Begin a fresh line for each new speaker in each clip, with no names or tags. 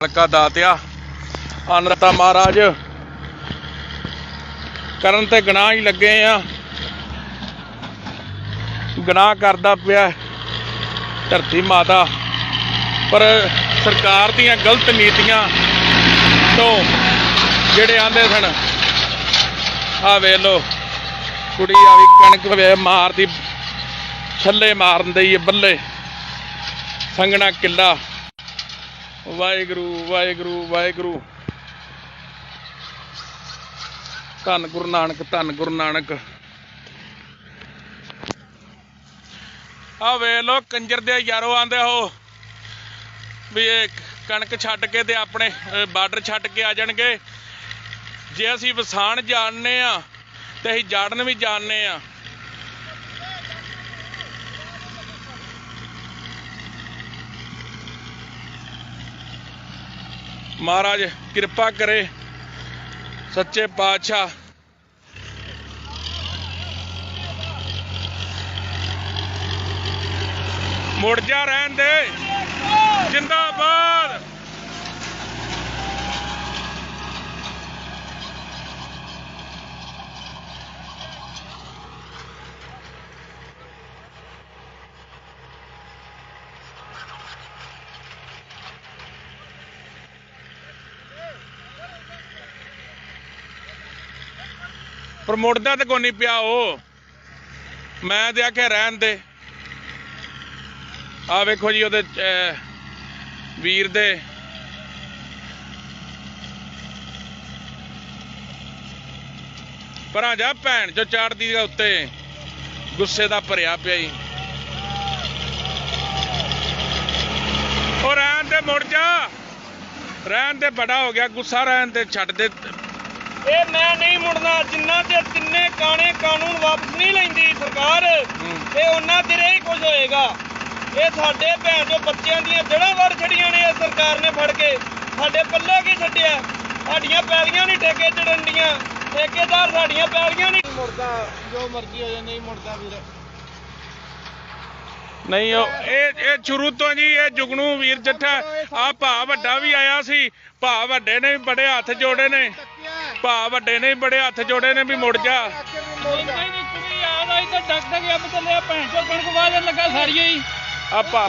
ਹਲਕਾ ਦਾਤਿਆ। ਅਨਰਤਾ ਮਹਾਰਾਜ, ਕਰਨ ਤੇ ਗਨਾਹ ਹੀ ਲੱਗੇ ਆ। ਗਨਾਹ ਕਰਦਾ ਪਿਆ ਧਰਤੀ ਮਾਤਾ। ਪਰ ਸਰਕਾਰ ਦੀਆਂ ਗਲਤ ਨੀਤੀਆਂ ਤੋਂ ਜਿਹੜੇ ਆਂਦੇ ਸਨ, ਆ ਵੇਖ ਲੋ ਕੁੜੀ ਆ ਵੀ ਕਣਕ ਵੇ ਮਾਰਦੀ ਛੱਲੇ ਮਾਰਨ ਦਈ ਬੱਲੇ ਸੰਗਣਾ ਕਿੱਲਾ। ਵਾਹਿਗੁਰੂ ਵਾਹਿਗੁਰੂ ਵਾਹਿਗੁਰੂ। ਧੰਨ ਗੁਰੂ ਨਾਨਕ, ਧੰਨ ਗੁਰੂ ਨਾਨਕ। ਆ ਵੇ ਲੋ ਕੰਜਰ ਦੇ ਯਾਰੋ ਆਂਦੇ ਹੋ। ਵੀ ਇਹ ਕਣਕ ਛੱਡ ਕੇ ਤੇ ਆਪਣੇ ਬਾਰਡਰ ਛੱਡ ਕੇ ਆ ਜਾਣਗੇ। ਜੇ ਅਸੀਂ ਵਸਾਣ ਜਾਣਨੇ ਆ, ਤੇ ਅਸੀਂ ਜਾੜਨ ਵੀ ਜਾਣਨੇ ਆ। ਮਹਾਰਾਜ ਕਿਰਪਾ ਕਰੇ। ਸੱਚੇ ਪਾਤਸ਼ਾਹ। ਮੁੜ ਜਾ ਰਹਿਣ ਦੇ। ਜਿੰਦਾਬਾਦ। ਪਰ ਮੁੜਦਾ ਤੇ ਕੋਈ ਨਹੀਂ ਪਿਆ ਉਹ। ਮੈਂ ਤੇ ਆਖਿਆ ਰਹਿਣ ਦੇ। ਆ ਵੇਖੋ ਜੀ ਉਹਦੇ ਵੀਰ ਦੇ। ਪਰਾਂ ਜਾ ਭੈਣ ਜੋ ਚੜਦੀ ਦੇ ਉੱਤੇ। ਗੁੱਸੇ ਦਾ ਭਰਿਆ ਪਿਆ ਈ। ਉਹ ਰਹਿਣ ਦੇ, ਮੁੜ ਜਾ। ਰਹਿਣ ਦੇ, ਬੜਾ ਹੋ ਗਿਆ, ਗੁੱਸਾ ਰਹਿਣ ਦੇ, ਛੱਡ ਦੇ।
ਇਹ ਮੈਂ ਨਹੀਂ ਮੁੜਨਾ ਜਿੰਨਾ ਚਿਰ ਤਿੰਨੇ ਕਾਣੇ ਕਾਨੂੰਨ ਵਾਪਸ ਨਹੀਂ ਲੈਂਦੀ ਸਰਕਾਰ
ਹੂੰ।
ਤੇ ਉਹਨਾਂ ਚਿਰ ਹੀ ਕੁਝ ਹੋਏਗਾ। ਇਹ ਸਾਡੇ ਭੈਣ ਜੋ ਬੱਚਿਆਂ ਦੀਆਂ ਜੜ੍ਹਾਂ ਵੜ ਛੜੀਆਂ ਨੇ ਇਹ ਸਰਕਾਰ ਨੇ ਫੜ ਕੇ। ਸਾਡੇ ਪੱਲੇ ਕੀ ਛੱਡਿਆ? ਸਾਡੀਆਂ ਪੈਲੀਆਂ ਨਹੀਂ ਠੇਕੇ ਚੜਨ ਡੀਆਂ ਠੇਕੇਦਾਰ ਸਾਡੀਆਂ ਪੈਲੀਆਂ ਨਹੀਂ ਮੁੜਦਾ ਜੋ ਮਰਜ਼ੀ ਹੋ ਜਾਏ ਨਹੀਂ ਮੁੜਦਾ ਵੀਰ।
ਨਹੀਂ ਉਹ ਇਹ ਇਹ ਸ਼ੁਰੂ ਤੋਂ ਜੀ ਇਹ ਜੁਗਨੂ ਵੀਰ ਜੱਠਾ ਆ ਭਾ ਵੱਡਾ ਵੀ ਆਇਆ ਸੀ। ਭਾ ਵੱਡੇ ਨੇ ਵੀ ਬੜੇ ਹੱਥ ਜੋੜੇ ਨੇ। ਭਾ ਵੱਡੇ ਨੇ ਬੜੇ ਹੱਥ ਜੋੜੇ ਨੇ ਵੀ ਮੁੜ ਜਾ। ਆ ਭਾ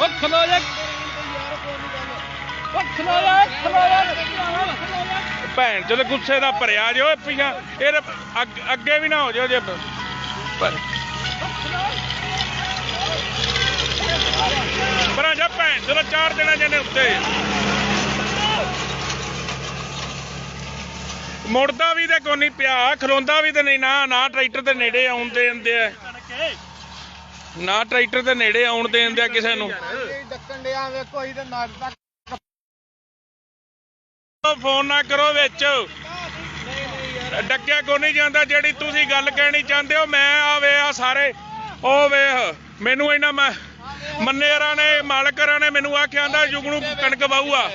ਭੈਣ ਚੋਦ ਗੁੱਸੇ ਦਾ ਭਰਿਆ ਜੋ ਪਿਆ। ਇਹ ਅੱਗੇ ਵੀ ਨਾ ਹੋ ਜਾਓ ਜੇ। ਪਰ ਪਰਾਂ ਜਾ ਭੈਣ ਚੋਦ ਚਾਰ ਦਿਨਾਂ ਜਨੇ ਉੱਤੇ। ਮੁੜਦਾ ਵੀ ਤੇ ਕੋਈ ਨਹੀਂ ਪਿਆ, ਖਲੋਂਦਾ ਵੀ ਤੇ ਨਹੀਂ ਨਾ ਨਾ ਟਰੈਕਟਰ ਦੇ ਨੇੜੇ ਆਉਣ ਦੇ ਦਿੰਦੇ ਆ ਨਾ ਟਰੈਕਟਰ ਦੇ ਨੇੜੇ ਆਉਣ ਦੇ ਦਿੰਦੇ ਆ ਕਿਸੇ ਨੂੰ।
ਡੱਕਣ ਡਿਆ ਵੇਖੋ ਹੀ ਤੇ ਨਾੜ
ਫੋਨ ਨਾ ਕਰੋ ਵਿੱਚ। ਡੱਕਿਆ ਕੋ ਨਹੀਂ ਜਾਂਦਾ, ਜਿਹੜੀ ਤੁਸੀਂ ਗੱਲ ਕਹਿਣੀ ਚਾਹੁੰਦੇ ਹੋ, ਮੈਂ ਆ ਵੇ ਆ ਸਾਰੇ। ਉਹ ਵੇਖ, ਮੈਨੂੰ ਇਹਨਾਂ ਮੈਂ ਮੰਨੇਰਾਂ ਨੇ, ਮਾਲਕਰਾਂ ਨੇ ਮੈਨੂੰ ਆਖਿਆ ਆਂਦਾ ਯੁਗਣੂ ਕਣਕ ਵਾਹੂਆ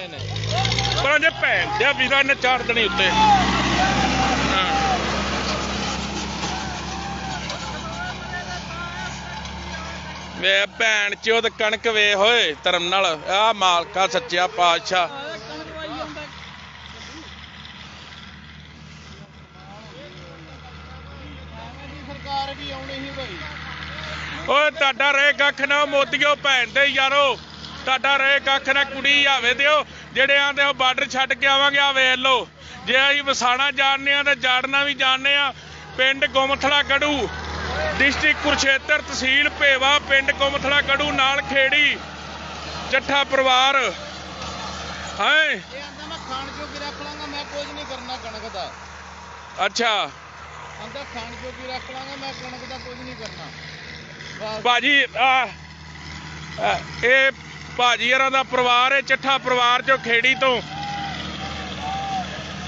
ਪਰ ਜੇ ਭੈਣ ਦੇ ਵੀਰਾਂ ਨੇ ਚਾਰ ਦਿਨੇ ਉੱਤੇ ਹਾਂ। ਵੇ ਭੈਣ ਤੇ ਕਣਕ ਵੇ ਹੋਏ ਧਰਮ ਨਾਲ। ਆ ਮਾਲਕਾ ਸੱਚਿਆ ਪਾਤਸ਼ਾਹ।
ਸਰਕਾਰ ਵੀ ਆਉਣੀ ਸੀ ਭਾਈ
ਓਏ ਤੁਹਾਡਾ ਰਹੇ ਕੱਖ ਨਾ ਮੋਤੀਓ ਭੈਣ ਦੇ ਯਾਰੋ। ਤੁਹਾਡਾ ਰੇ ਕੱਖ ਨਾ ਕੁੜੀ ਆਵੇ ਦਿਓ। ਜਿਹੜੇ ਆਂਦੇ ਉਹ ਬਾਰਡਰ ਛੱਡ ਕੇ ਆਵਾਂਗੇ ਆ ਵੇਖ ਲਓ। ਜੇ ਅਸੀਂ ਵਸਾਣਾ ਜਾਣਨੇ ਆ ਤੇ ਜਾੜਨਾ ਵੀ ਜਾਣਨੇ ਆ ਪਿੰਡ ਗੁਮਥਲਾ ਕੜੂ ਡਿਸਟ੍ਰਿਕਟ ਕੁਰਸ਼ੇਤਰ ਤਹਿਸੀਲ ਭੇਵਾ ਪਿੰਡ ਗੁਮਥਲਾ ਕੜੂ ਨਾਲ ਖੇੜੀ ਚੱਠਾ ਪਰਿਵਾਰ। ਹੈ?
ਇਹ ਆਂਦਾ ਮੈਂ ਖਾਣ ਜੋਗੀ ਰੱਖ ਲਾਂਗਾ ਮੈਂ ਕੁਝ ਨਹੀਂ ਕਰਨਾ ਕਣਕ ਦਾ।
ਅੱਛਾ।
ਆਂਦਾ ਖਾਣ ਜੋਗੀ ਰੱਖ ਲਾਂਗਾ ਮੈਂ ਕਣਕ ਦਾ ਕੁਝ ਨਹੀਂ ਕਰਨਾ। ਬਸ।
ਭਾਜੀ ਆ ਆ, ਇਹ ਭਾਜੀ ਯਾਰਾਂ ਦਾ ਪਰਿਵਾਰ ਹੈ ਚੱਠਾ ਪਰਿਵਾਰ ਚੋਂ ਖੇੜੀ ਤੋਂ।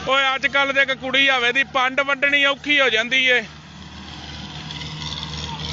ਓਏ ਅੱਜ ਕੱਲ ਦੇ ਇੱਕ ਕੁੜੀ ਆਵੇ ਦੀ ਪੰਡ ਵੱਢਣੀ ਔਖੀ ਹੋ ਜਾਂਦੀ ਏ।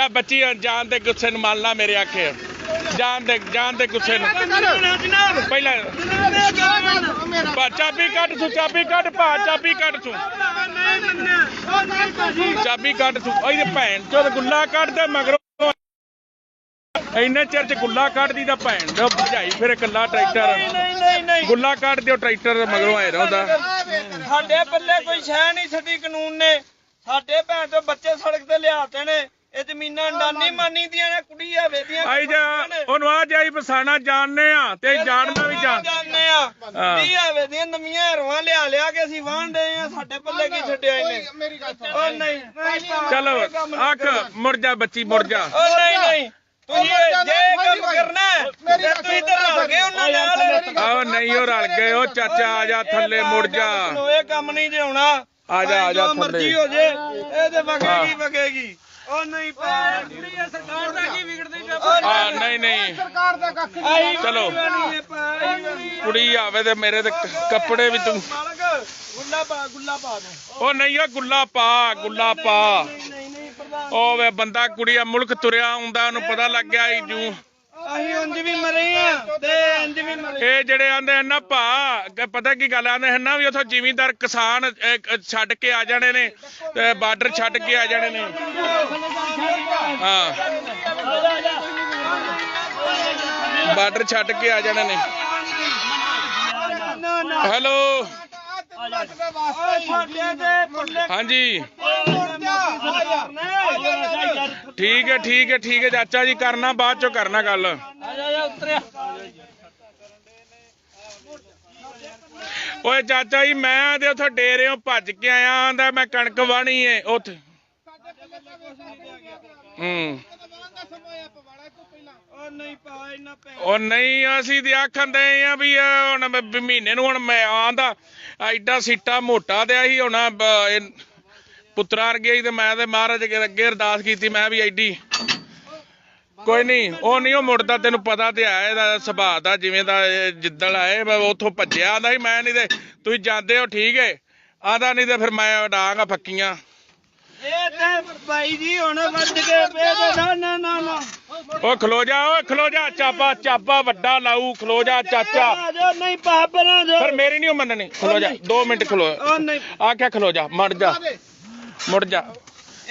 ਚਾ ਬੱਚੀ ਜਾਨ ਦੇ ਗੁੱਸੇ ਨੂੰ ਮੰਨ ਲਾ ਮੇਰੇ ਆਖੇ। ਜਾਨ ਦੇ ਜਾਨ ਦੇ ਗੁੱਸੇ ਨੂੰ। ਪਹਿਲਾਂ ਚਾਬੀ ਕੱਢ ਤੂੰ ਚਾਬੀ ਕੱਢ ਪਾ ਚਾਬੀ ਕੱਢ ਤੂੰ। ਚਾਬੀ ਕੱਢ ਤੂੰ। ਇਹਦੇ ਭੈਣ ਚੋਦ ਗੁੱਲਾ ਕੱਢ ਦੇ ਮਗਰੋਂ। ਇੰਨੇ ਚਿਰ ਚ ਗੁੱਲਾ ਕੱਢਦੀ ਤਾਂ ਭੈਣ ਦਾ ਭਜਾਈ ਫਿਰ ਇਕੱਲਾ ਟਰੈਕਟਰ। ਗੁੱਲਾ ਕੱਢ ਦਿਓ ਟਰੈਕਟਰ ਮਗਰੋਂ ਆਏ ਰਹਦਾ
ਸਾਡੇ ਪੱਲੇ ਕੋਈ ਸ਼ੈ ਨਹੀਂ ਛੱਡੀ ਕਾਨੂੰਨ ਨੇ। ਸਾਡੇ ਭੈਣ ਤੋਂ ਬੱਚੇ ਸੜਕ ਤੇ ਲਿਆਤੇ ਨੇ ਇਹ ਜ਼ਮੀਨਾਂ ਡਾਨੀ ਮਾਨੀ ਦੀਆਂ ਨੇ ਕੁੜੀਆਂ ਵੇਦੀਆਂ
ਆਈ ਜਾ ਉਹਨੂੰ ਆ ਜਾਈ ਬਸਾਣਾ ਜਾਣਨੇ ਆ ਤੇ ਜਾਣਦਾ ਵੀ ਜਾਣ
ਜਾਣਦੇ ਆ।
ਹਾਂ।
ਦੀਆਂ ਵੇਦੀਆਂ ਨਵੀਆਂ ਹੈਰੋਆਂ ਲਿਆ ਲਿਆ ਕੇ ਅਸੀਂ ਵਾਹਣਦੇ ਆ ਸਾਡੇ ਪੱਲੇ ਕੀ ਛੱਡਿਆ ਇਹਨੇ ਉਹ ਨਹੀਂ।
ਚਲੋ ਅੱਖ। ਮੁੜ ਜਾ ਬੱਚੀ ਮੁੜ ਜਾ।
ਉਹ ਨਹੀਂ ਨਹੀਂ। ਤੁਸੀਂ ਜੇ ਕੰਮ ਕਰਨਾ ਤੇ ਤੁਸੀਂ ਤਾਂ ਰਲ ਗਏ ਉਹਨਾਂ ਨਾਲ
ਆਹ ਨਹੀਂ ਉਹ ਰਲ ਗਏ ਉਹ ਚਾਚਾ ਆ ਜਾ ਥੱਲੇ ਮੁੜ ਜਾ।
ਇਹ ਕੰਮ ਨਹੀਂ ਜੇ ਹੋਣਾ।
ਆ ਜਾ ਆ ਜਾ
ਜੋ ਮਰਜ਼ੀ
ਥੱਲੇ
ਹੋ ਜੇ ਇਹ ਤੇ ਵਗੇਗੀ ਵਗੇਗੀ। ਉਹ ਨਹੀਂ ਕੁੜੀ ਸਰਕਾਰ ਦਾ ਕੀ ਵਿਗੜਦੀ
ਆ? ਨਹੀਂ ਨਹੀਂ
ਸਰਕਾਰ ਦਾ ਕੱਖ ਨਹੀਂ
ਚਲੋ।
ਕੁੜੀ
ਕੁੜੀ ਆਵੇ ਤੇ ਮੇਰੇ ਤੇ ਕੱਪੜੇ ਵੀ ਤੂੰ
ਗੁੱਲਾ ਪਾ ਗੁੱਲਾ ਪਾ
ਉਹ ਨਹੀਂ ਉਹ ਗੁੱਲਾ ਪਾ ਗੁੱਲਾ ਪਾ।
ਨਹੀਂ ਨਹੀਂ ਨਹੀਂ ਪ੍ਰਧਾਨ
ਉਹ ਵੇ ਬੰਦਾ ਕੁੜੀਆ ਮੁਲਕ ਤੁਰਿਆ ਹੁੰਦਾ ਉਹਨੂੰ ਪਤਾ ਲੱਗ ਗਿਆ ਜੂ।
ਅਸੀਂ ਉਂਝ ਵੀ ਮਰੇ ਆ ਤੇ ਇੰਜ ਵੀ ਮਰੇ
ਇਹ ਜਿਹੜੇ ਆਂਦੇ ਹਨ ਨਾ ਭਾ ਕਿ ਪਤਾ ਕੀ ਗੱਲ ਆਂਦੇ ਹਨ ਨਾ ਵੀ ਉਥੋਂ ਜ਼ਿਮੀਂਦਾਰ ਕਿਸਾਨ ਅਹ, ਛੱਡ ਕੇ ਆ ਜਾਣੇ ਨੇ ਤੇ ਬਾਰਡਰ ਛੱਡ ਕੇ ਆ ਜਾਣੇ ਨੇ। ਹਾਂ। ਬਾਰਡਰ ਛੱਡ ਕੇ ਆ ਜਾਣੇ ਨੇ।
ਨਾ ਨਾ
ਹੈਲੋ।
ਸਾਡੇ ਤੇ
ਹਾਂਜੀ। ਠੀਕ ਹੈ ਠੀਕ ਹੈ ਠੀਕ ਹੈ ਚਾਚਾ ਜੀ, ਕਰਨਾ, ਬਾਅਦ ਚੋਂ ਕਰਨਾ ਗੱਲ। ਓਏ ਚਾਚਾ ਜੀ, ਮੈਂ ਤੇ ਉਥੋਂ ਡੇਰਿਓਂ ਭੱਜ ਕੇ ਆਇਆ ਆਂਦਾ ਮੈਂ ਕਣਕ ਵਾਣੀ ਏ ਉੱਥੇ। ਹੂੰ।
ਉਹ ਨਹੀਂ,
ਅਸੀਂ ਤੇ ਆਖਣ ਦੇ ਆ ਵੀ ਹੁਣ ਮਹੀਨੇ ਨੂੰ ਹੁਣ ਮੈਂ ਆਂਦਾ। ਐਡਾ ਸੀਟਾ ਮੋਟਾ ਤੇ ਅਸੀਂ ਹੁਣ ਪੁੱਤਰਾਂ ਵਰਗੇ ਹੀ ਤੇ ਮੈਂ ਤੇ ਮਹਾਰਾਜ ਅੱਗੇ ਅੱਗੇ ਅਰਦਾਸ ਕੀਤੀ ਮੈਂ ਵੀ ਐਡੀ ਕੋਈ ਨਹੀਂ ਉਹ ਨਹੀਂ ਉਹ ਮੁੜਦਾ ਤੈਨੂੰ ਪਤਾ ਤੇ ਆ ਇਹਦਾ ਸੁਭਾਅ ਦਾ ਜਿਵੇਂ ਦਾ ਜਿੱਦਣ ਆਏ ਮੈਂ ਉੱਥੋਂ ਭੱਜਿਆ ਆਂਦਾ ਸੀ ਮੈਂ ਨਹੀਂ ਤੇ ਤੁਸੀਂ ਜਾਂਦੇ ਹੋ ਠੀਕ ਏ ਆਂਦਾ ਨਹੀਂ ਤੇ ਫਿਰ ਮੈਂ ਡਾਂਗਾ ਫੱਕੀਆਂ।
ਇਹ ਤੇ ਭਾਈ ਜੀ ਹੁਣ ਵੱਜ ਕੇ ਪਏ ਤੇ ਨਾ ਨਾ ਨਾ ਨਾ।
ਓ ਖਲੋ ਜਾ ਓਏ ਖਲੋ ਜਾ ਚਾਪਾ ਚਾਪਾ ਵੱਡਾ ਲਾਊ ਖਲੋ ਜਾ ਚਾਚਾ।
ਜਾ ਨਹੀਂ ਪਾ ਬਣਾ ਜੋ
ਪਰ ਮੇਰੀ ਨਹੀਂ ਮੰਨਣੀ ਖਲੋ ਜਾ 2 ਮਿੰਟ ਖਲੋ।
ਉਹ ਨਹੀਂ।
ਆ ਕਿਆ ਖਲੋ ਜਾ ਮੜ ਜਾ। ਮੁੜ ਜਾ।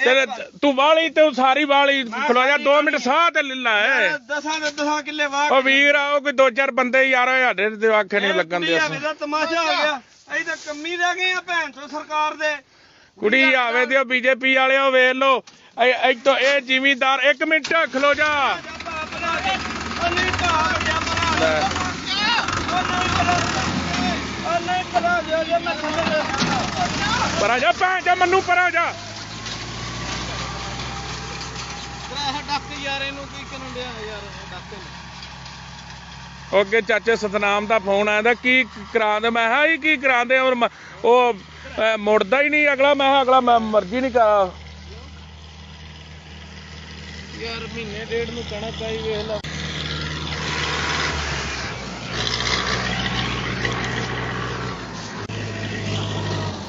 ਤੇਰੇ ਤੂੰ ਵਾਲੀ ਤੂੰ ਸਾਰੀ ਵਾਲੀ ਖਲੋ ਜਾ 2 ਮਿੰਟ ਸਾਹ ਤੇ ਲੱਲਾ ਹੈ
ਦਸਾਂ ਦੇ ਦਸਾਂ ਕਿੱਲੇ ਵਾਹ
ਓ ਵੀਰ ਆ ਉਹ ਕੋਈ ਦੋ ਚਾਰ ਬੰਦੇ ਯਾਰ ਸਾਡੇ ਤੇ ਆਖੇ ਨਹੀਂ ਲੱਗਣ ਦੇ
ਕੁੜੀ ਦਾ ਤਮਾਸ਼ਾ ਹੋ ਗਿਆ। ਅਸੀਂ ਤਾਂ ਕੰਮੀ ਰਹਿ ਗਏ ਆ ਭੈਣ ਤੋਂ ਸਰਕਾਰ ਦੇ।
ਕੁੜੀ ਆਵੇ ਦਿਓ ਬੀਜੇਪੀ ਵਾਲਿਓ ਵੇਖ ਲੋ ਇੱਥੋਂ ਇਹ ਜ਼ਿਮੀਂਦਾਰ 1 ਮਿੰਟ ਖਲੋ ਜਾ।
ਉਹ ਨਹੀਂ
ਲੈ।
ਉਹ ਉਹ ਮੈਂ ਥੱਲੇ
ਪਰਾਂ ਜਾ ਭੈਣ ਜਾ ਮੰਨੂ ਪਰਾਂ ਜਾ।
ਭਰਾ ਡੱਕ ਯਾਰ ਇਹਨੂੰ ਕੀ ਕਰਨ ਡਿਆ ਯਾਰ ਡੱਕ
ਉਹ ਅੱਗੇ ਚਾਚੇ ਸਤਨਾਮ ਦਾ ਫੋਨ ਆਇਆ ਕੀ ਕਰਾਉਂਦੇ ਮੈਂ ਕਿਹਾ ਇਹ ਕੀ ਕਰਾਉਂਦੇ ਔਰ ਮ- ਉਹ ਅਹ, ਮੁੜਦਾ ਹੀ ਨਹੀਂ ਅਗਲਾ। ਮੈਂ ਕਿਹਾ ਅਗਲਾ ਮੈਂ ਮਰਜ਼ੀ ਨਹੀਂ ਕਰਾ।
ਯਾਰ ਮਹੀਨੇ ਡੇਢ ਨੂੰ ਕਣਕ ਆਈ ਵੇਖ ਲੈ।